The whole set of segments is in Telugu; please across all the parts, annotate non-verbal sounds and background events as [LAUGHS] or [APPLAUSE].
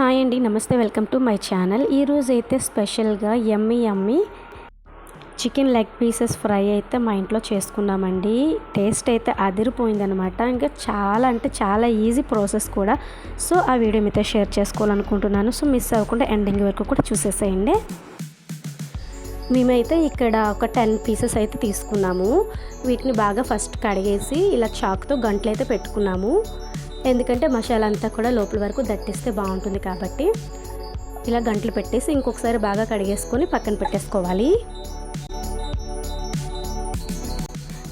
హాయ్ అండి నమస్తే వెల్కమ్ టు మై ఛానల్. ఈరోజు అయితే స్పెషల్గా ఎమ్మి ఎమ్మి చికెన్ లెగ్ పీసెస్ ఫ్రై అయితే మా ఇంట్లో చేసుకున్నామండి. టేస్ట్ అయితే అదిరిపోయిందనమాట. ఇంకా చాలా అంటే చాలా ఈజీ ప్రాసెస్ కూడా. సో ఆ వీడియో మీతో షేర్ చేసుకోవాలనుకుంటున్నాను. సో మిస్ అవ్వకుండా ఎండింగ్ వరకు కూడా చూసేసేయండి. మేమైతే ఇక్కడ ఒక టెన్ పీసెస్ అయితే తీసుకున్నాము. వీటిని బాగా ఫస్ట్ కడిగేసి ఇలా చాక్తో గంటలు అయితే పెట్టుకున్నాము. ఎందుకంటే మసాలా అంతా కూడా లోపల వరకు దట్టిస్తే బాగుంటుంది కాబట్టి ఇలా గంటలు పెట్టేసి ఇంకొకసారి బాగా కడిగేసుకొని పక్కన పెట్టేసుకోవాలి.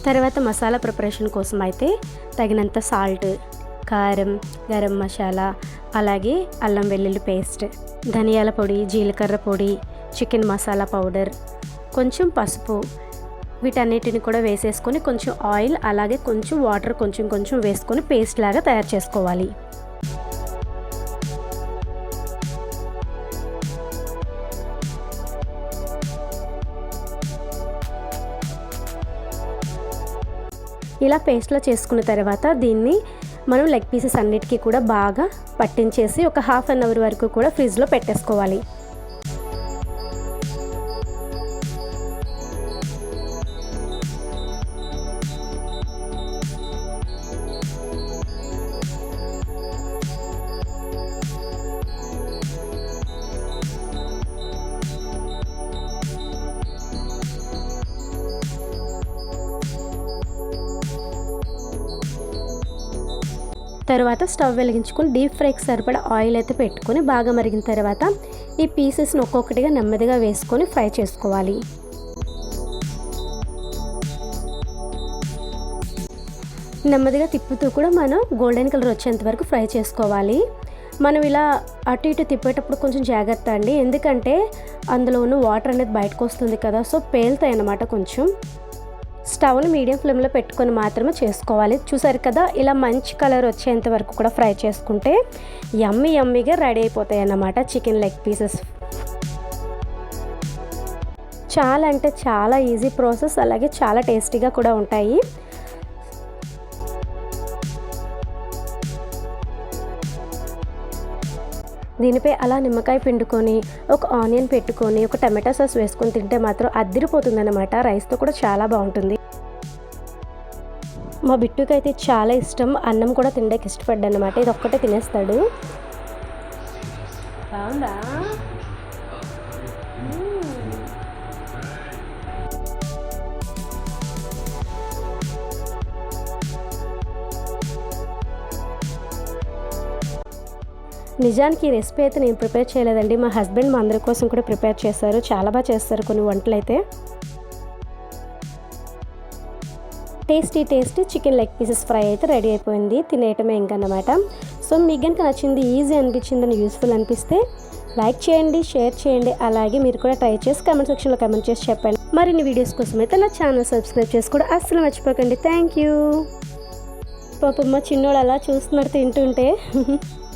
తర్వాత మసాలా ప్రిపరేషన్ కోసం అయితే తగినంత సాల్ట్ కారం గరం మసాలా అలాగే అల్లం వెల్లుల్లి పేస్ట్ ధనియాల పొడి జీలకర్ర పొడి చికెన్ మసాలా పౌడర్ కొంచెం పసుపు వీటన్నిటిని కూడా వేసేసుకొని కొంచెం ఆయిల్ అలాగే కొంచెం వాటర్ కొంచెం కొంచెం వేసుకొని పేస్ట్ లాగా తయారు చేసుకోవాలి. ఇలా పేస్ట్లో చేసుకున్న తర్వాత దీన్ని మనం లెగ్ పీసెస్ అన్నిటికీ కూడా బాగా పట్టించేసి ఒక హాఫ్ అన్ అవర్ వరకు కూడా ఫ్రిడ్జ్లో పెట్టేసుకోవాలి. తర్వాత స్టవ్ వెలిగించుకొని డీప్ ఫ్రైకి సరిపడా ఆయిల్ అయితే పెట్టుకొని బాగా మరిగిన తర్వాత ఈ పీసెస్ని ఒక్కొక్కటిగా నెమ్మదిగా వేసుకొని ఫ్రై చేసుకోవాలి. నెమ్మదిగా తిప్పుతూ కూడా మనం గోల్డెన్ కలర్ వచ్చేంత వరకు ఫ్రై చేసుకోవాలి. మనం ఇలా అటు ఇటు తిప్పేటప్పుడు కొంచెం జాగ్రత్త అండి. ఎందుకంటే అందులో ఉన్న వాటర్ అనేది బయటకు వస్తుంది కదా సో పేలుతాయి అన్నమాట కొంచెం. స్టవ్ను మీడియం ఫ్లేమ్లో పెట్టుకొని మాత్రమే చేసుకోవాలి. చూసారు కదా ఇలా మంచి కలర్ వచ్చేంత వరకు కూడా ఫ్రై చేసుకుంటే యమ్మి యమ్మీగా రెడీ అయిపోతాయి అన్నమాట చికెన్ లెగ్ పీసెస్. చాలా అంటే చాలా ఈజీ ప్రాసెస్ అలాగే చాలా టేస్టీగా కూడా ఉంటాయి. దీనిపై అలా నిమ్మకాయ పిండుకొని ఒక ఆనియన్ పెట్టుకొని ఒక టమాటా సాస్ వేసుకొని తింటే మాత్రం అద్దిరిపోతుందనమాట రైస్తో కూడా చాలా బాగుంటుంది. మా బిట్టుకి అయితే చాలా ఇష్టం. అన్నం కూడా తినడానికి ఇష్టపడ్డా అనమాట ఇది ఒక్కటే తినేస్తాడు. బాగుందా? నిజానికి ఈ రెసిపీ అయితే నేను ప్రిపేర్ చేయలేదండి. మా హస్బెండ్ మా అందరి కోసం కూడా ప్రిపేర్ చేశారు. చాలా బాగా చేస్తారు కొన్ని వంటలు అయితే tasty tasty chicken leg pieces fry అయితే రెడీ అయిపోయింది. తినేయటమే ఇంకన్నమాట. సో మీకు కనుక నచ్చింది ఈజీ అనిపించిందని యూస్ఫుల్ అనిపిస్తే లైక్ చేయండి షేర్ చేయండి. అలాగే మీరు కూడా ట్రై చేసి కమెంట్ సెక్షన్లో కమెంట్ చేసి చెప్పండి. మరిన్ని వీడియోస్ కోసం అయితే నా ఛానల్ సబ్స్క్రైబ్ చేసి కూడా అస్సలు మర్చిపోకండి. థ్యాంక్ యూ పాపమ్మ చిన్నోడు అలా చూస్తున్నారు తింటుంటే. [LAUGHS]